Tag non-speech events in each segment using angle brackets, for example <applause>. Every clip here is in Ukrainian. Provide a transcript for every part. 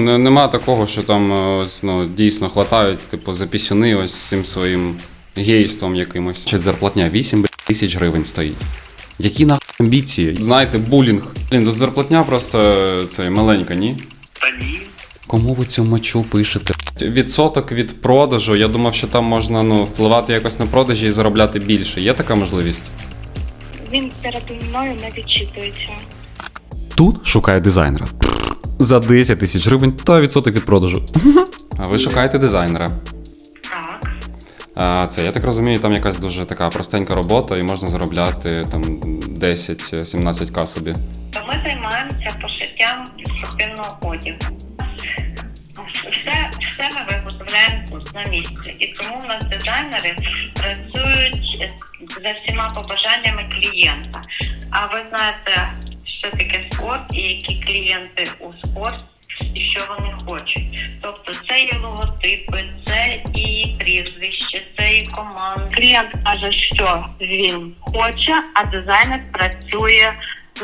Не- Нема такого, що там е, ось, ну, дійсно хватають, типу, за пісюни ось цим своїм гейством якимось. Чи зарплатня 8 тисяч гривень стоїть. Які нахуй амбіції? Знаєте, булінг. Блін, тут зарплатня просто е, це маленька, ні? Та ні. Кому ви цю мочу пишете? Відсоток від продажу. Я думав, що там можна ну, впливати якось на продажі і заробляти більше. Є така можливість? Він переді мною не відчитується. Тут шукаю дизайнера. За 10 тисяч гривень та відсоток від продажу. А ви шукаєте дизайнера. Так. А, це, я так розумію, там якась дуже така простенька робота, і можна заробляти там 10-17к собі. То ми займаємося пошиттям спортивного одягу. Все, все ми виготовляємо тут на місці. І тому у нас дизайнери працюють за всіма побажаннями клієнта. А ви знаєте, що таке спорт і які клієнти у спорт і що вони хочуть. Тобто це і логотипи, це і прізвище, це і команда. Клієнт каже, що він хоче, а дизайнер працює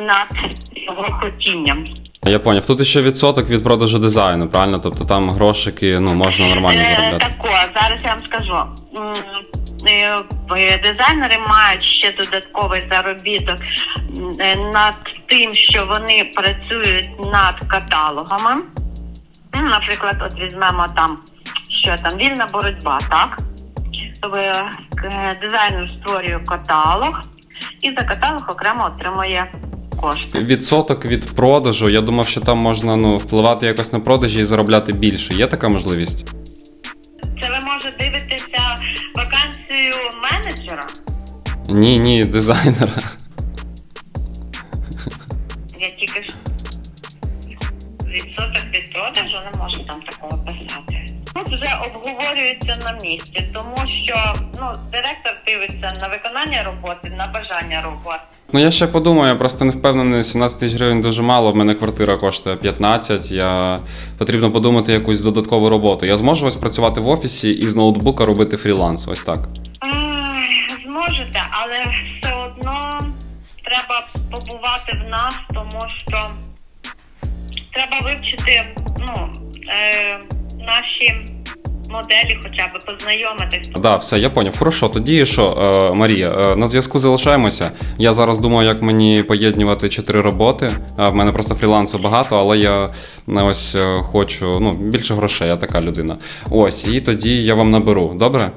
над його хотінням. Я поняв, тут ще відсоток від продажу дизайну, правильно? Тобто там грошики ну, можна нормально Е, заробляти. Тако, зараз я вам скажу. Е, Дизайнери мають ще додатковий заробіток е, над тим, що вони працюють над каталогами. Наприклад, от візьмемо там, що там вільна боротьба, так? Е, Дизайнер створює каталог і за каталог окремо отримує кошти. Відсоток від продажу. Я думав, що там можна ну, впливати якось на продажі і заробляти більше. Є така можливість? Це ви може дивитися вакансію менеджера? Ні, ні, дизайнера. Обговорюється на місці, тому що ну директор дивиться на виконання роботи, на бажання роботи. Ну я ще подумаю, я просто не впевнений, 17 тисяч гривень дуже мало. В мене квартира коштує 15. Я потрібно подумати якусь додаткову роботу. Я зможу ось працювати в офісі і з ноутбука робити фріланс. Ось так. Зможете, але все одно треба побувати в нас, тому що треба вивчити ну, е, наші моделі, хоча б познайомитись. Да, все, я поняв. Хорошо, тоді що, е, Марія, е, на зв'язку залишаємося. Я зараз думаю, як мені поєднувати чотири роботи. Е, в мене просто фрілансу багато, але я е, ось е, хочу ну, більше грошей, я така людина. Ось, і тоді я вам наберу. Добре?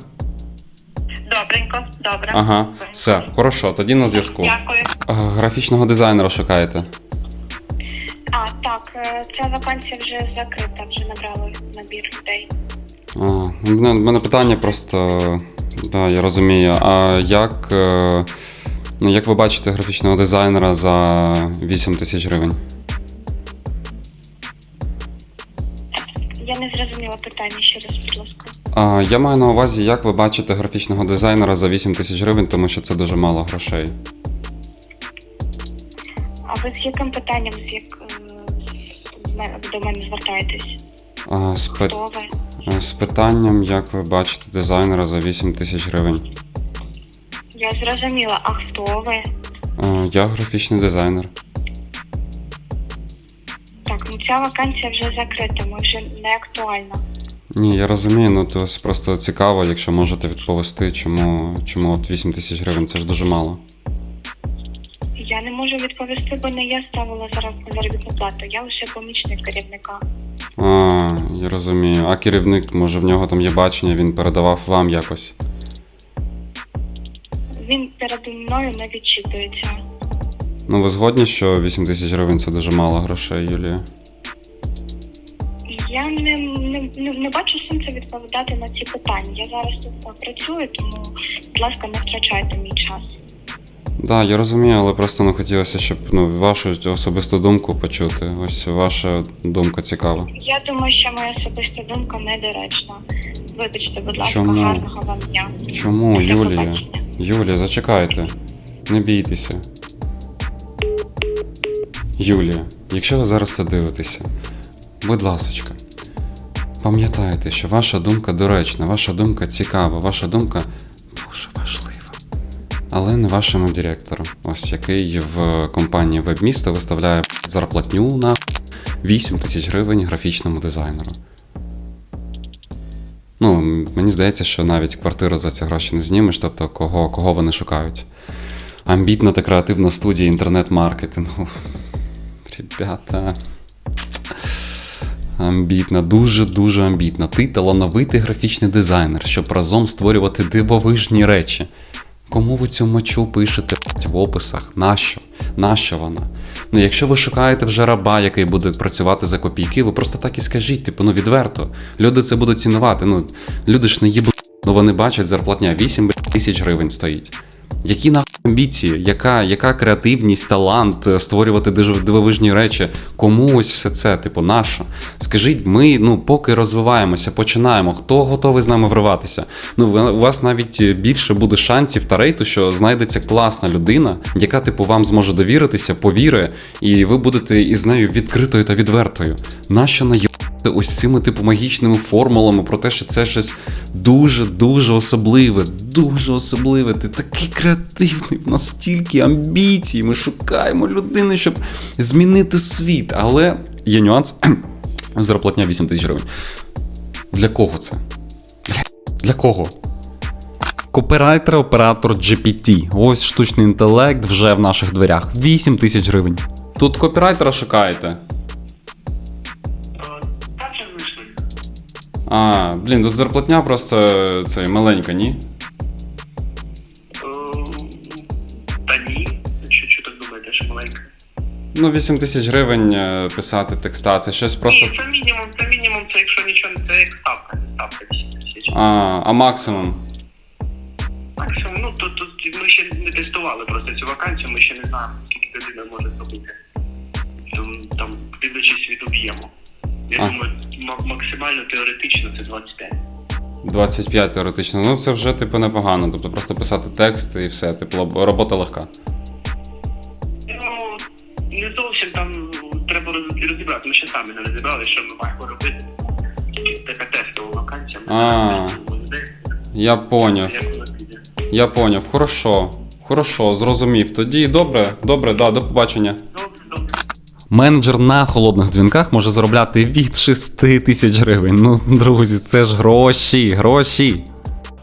Добренько, добре. Ага, все, хорошо, тоді на зв'язку. Дякую. Е, Графічного дизайнера шукаєте. А, так, е, ця вакансія вже закрита, вже набрали набір людей. А, у мене, мене питання просто. Да, я розумію. А як, е, ну, як ви бачите графічного дизайнера за 8 тисяч гривень? Я не зрозуміла питання ще раз, будь ласка. А, я маю на увазі, як ви бачите графічного дизайнера за 8 тисяч гривень, тому що це дуже мало грошей. А ви з яким питанням з як е, до мене звертаєтесь? А, з, пи- Хто ви? Е, з питанням, як ви бачите дизайнера за 8 тисяч гривень. Я зрозуміла, а хто ви? Я графічний дизайнер. Так, ну ця вакансія вже закрита, ми вже не актуальна. Ні, я розумію, ну то просто цікаво, якщо можете відповісти, чому, чому от 8 тисяч гривень це ж дуже мало. Я не можу відповісти, бо не я ставила зараз на заробітну плату. Я лише помічник керівника. А, я розумію. А керівник, може, в нього там є бачення, він передавав вам якось. Він переді мною не відчитується. Ну, ви згодні, що 8 тисяч гривень це дуже мало грошей, Юлія? Я не, не, не, не бачу сенсу відповідати на ці питання. Я зараз тут працюю, тому, будь ласка, не втрачайте мій час. Да, я розумію, але просто ну, хотілося, щоб ну, вашу особисту думку почути. Ось ваша думка цікава. Я думаю, що моя особиста думка недоречна. Вибачте, будь ласка, Чому? гарного вам дня. Чому, До Юлія? побачення. Юлія, зачекайте. Не бійтеся. Юлія, якщо ви зараз це дивитеся, будь ласочка, пам'ятайте, що ваша думка доречна, ваша думка цікава, ваша думка. Але не вашому директору, ось який в компанії Вебмісто виставляє зарплатню на 8 тисяч гривень графічному дизайнеру. Ну, мені здається, що навіть квартиру за ці гроші не знімеш, тобто кого, кого вони шукають. Амбітна та креативна студія інтернет-маркетингу. Ребята. Амбітна, дуже-дуже амбітна. Ти талановитий графічний дизайнер, щоб разом створювати дивовижні речі. Кому ви цю мочу пишете в описах? Нащо? Нащо вона? Ну, якщо ви шукаєте вже раба, який буде працювати за копійки, ви просто так і скажіть, типу, ну відверто. Люди це будуть цінувати. Ну, люди ж не їбуть, ну вони бачать зарплатня 8 тисяч гривень стоїть. Які нахуй амбіції, яка, яка креативність, талант е, створювати дивовижні речі? Кому ось все це? Типу, нащо? Скажіть, ми ну поки розвиваємося, починаємо. Хто готовий з нами вриватися? Ну, у вас навіть е, більше буде шансів та рейту, що знайдеться класна людина, яка, типу, вам зможе довіритися, повіри, і ви будете із нею відкритою та відвертою. Нащо на ось цими типу магічними формулами про те, що це щось дуже дуже особливе, дуже особливе. Ти такий креативний, в нас стільки амбіцій. Ми шукаємо людини, щоб змінити світ. Але є нюанс. <clears throat> Зарплатня 8 тисяч гривень. Для кого це? Для кого? Копірайтер, оператор GPT. Ось штучний інтелект вже в наших дверях. 8 тисяч гривень. Тут копірайтера шукаєте. А, блін, тут зарплатня просто е, цей маленька, ні? Е, Та ні. Що, що так думаєте, що маленька? Ну, 8 тисяч гривень е, писати текста, це щось просто. Ні, це мінімум, це мінімум, це якщо нічого не це як ставка, не ставка 8 тисяч. А, а максимум. Максимум, ну тут, тут ми ще не тестували просто цю вакансію, ми ще не знаємо, скільки людина може зробити. Там, там дивлячись від об'єму. Я А. думаю, максимально теоретично це 25. 25 теоретично. Ну, це вже, типу, непогано. Тобто просто писати текст і все, типу, робота легка. Ну, не зовсім там треба розібрати. Ми ще самі не розібрали, що ми маємо робити. Така тестова вакансія. Ми А. Я поняв. Я поняв. Хорошо. Хорошо, зрозумів. Тоді добре, добре, да, до побачення. Менеджер на холодних дзвінках може заробляти від 6 тисяч гривень. Ну, друзі, це ж гроші, гроші.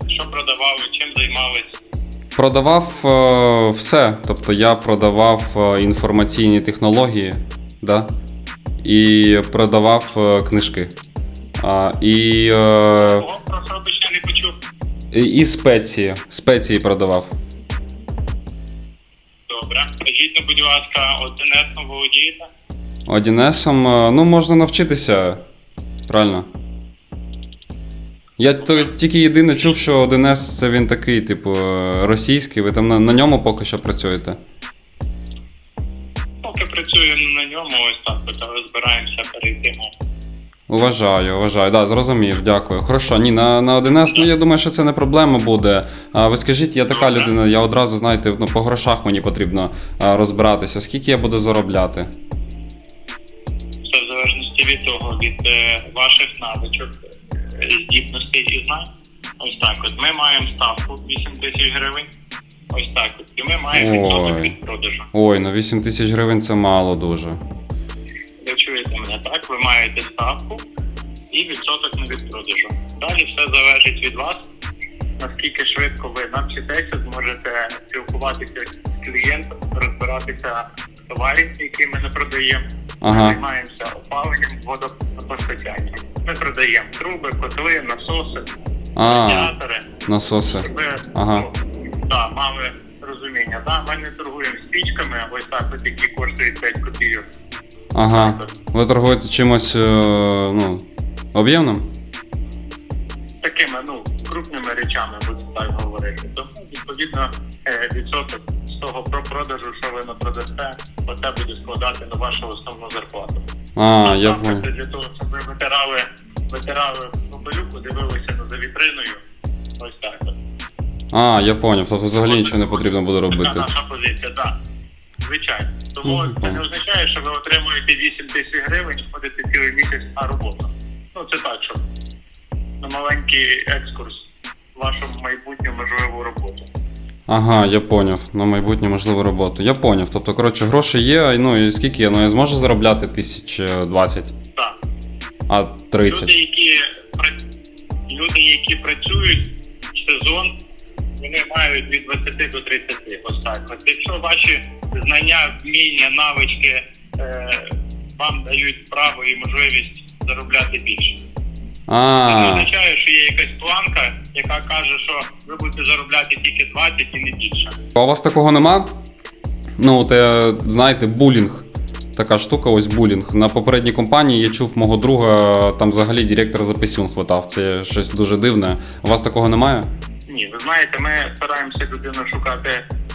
Що продавали, чим займались? Продавав е, все. Тобто я продавав е, інформаційні технології, да? і продавав е, книжки. А, і, е, О, про що ще не почув. і, і спеції. Спеції продавав. Добре. Скажіть, будь ласка, одинесно володієте? Одінесом, е, ну, можна навчитися. Правильно. Я тільки єдине чув, що 1С це він такий, типу, е, російський. Ви там на, на ньому поки що працюєте. Поки працюємо на ньому, ось так, але збираємося перейти Уважаю, уважаю. Да, зрозумів, дякую. Хорошо, ні, на, на 1С, ну я думаю, що це не проблема буде. А ви скажіть, я така людина, я одразу, знаєте, ну, по грошах мені потрібно а, розбиратися. Скільки я буду заробляти? Залежності від того, від е, ваших навичок, е, здібностей і знань. Ось так. От ми маємо ставку 8 тисяч гривень. Ось так. От. І ми маємо відсоток від продажу. Ой, ну 8 тисяч гривень це мало дуже. Ви чуєте мене так? Ви маєте ставку і відсоток на від продажу. Далі все залежить від вас. Наскільки швидко ви навчитеся, зможете спілкуватися з клієнтом, розбиратися в товарі, які ми не продаємо. Ми займаємося опаленням, водопостачанням. Ми продаємо труби, котли, насоси, А, радіатори. насоси. Щоб ви Ага. ну, да, мали розуміння. Да, ми не торгуємо спічками, ось так, от, які коштують 5 копійок. Ага. Ви торгуєте чимось, е, ну, об'ємним? такими ну крупними речами, будемо так говорити. Тому відповідно відсоток з того про продажу, що ви не продасте, оце буде складати на вашу основну зарплату. А, я понял. це для того, щоб ви витирали, витирали попелюку, дивилися за вітриною. Ось так. А, я поняв. Тобто взагалі нічого не потрібно буде робити. наша позиція, так. Звичайно. Тому Мгм, це не означає, що ви отримуєте 8 тисяч гривень і ходите цілий місяць на роботу. Ну це так, щоб на маленький екскурс в вашу майбутню можливу роботу. Ага, я поняв. На майбутнє можливу роботу. Я поняв. Тобто, коротше, гроші є, ну і скільки я? Ну я зможу заробляти тисяч е, двадцять, Так. а Люди, які люди, які працюють в сезон, вони мають від 20 до 30. Ось так. От якщо ваші знання, вміння, навички е, вам дають право і можливість заробляти більше. Це не А, означає, що є якась планка, яка каже, що ви будете заробляти тільки 20 і не більше. а у вас такого нема? Ну, те, знаєте, булінг. Така штука, ось булінг. На попередній компанії я чув мого друга, там взагалі директор за писюн хватав. Це щось дуже дивне. У вас такого немає? Ні, ви знаєте, ми стараємося людину шукати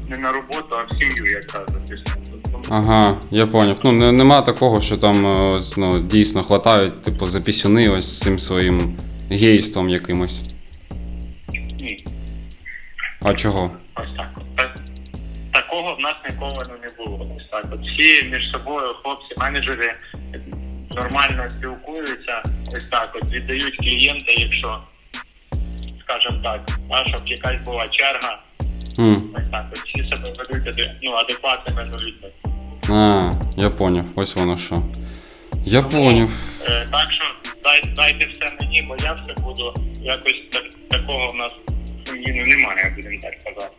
не на роботу, а в сім'ю, якраз. Тому Ага, я поняв. Ну, не, нема такого, що там е, ось, ну, дійсно хватають, типу, за пісюни ось з цим своїм гейством якимось. Ні. А чого? Ось так. от. Такого в нас ніколи ну, не було. Ось так. От всі між собою, хлопці, менеджери нормально спілкуються, ось так, от віддають клієнта, якщо, скажімо так, а щоб якась була черга, М. ось так, от всі себе ведуть ну, адекватними людьми. А, я поняв, ось воно що. Я поняв. Е, так що дай, дайте все мені, бо я все буду якось так, такого в нас ну, немає, будемо так казати.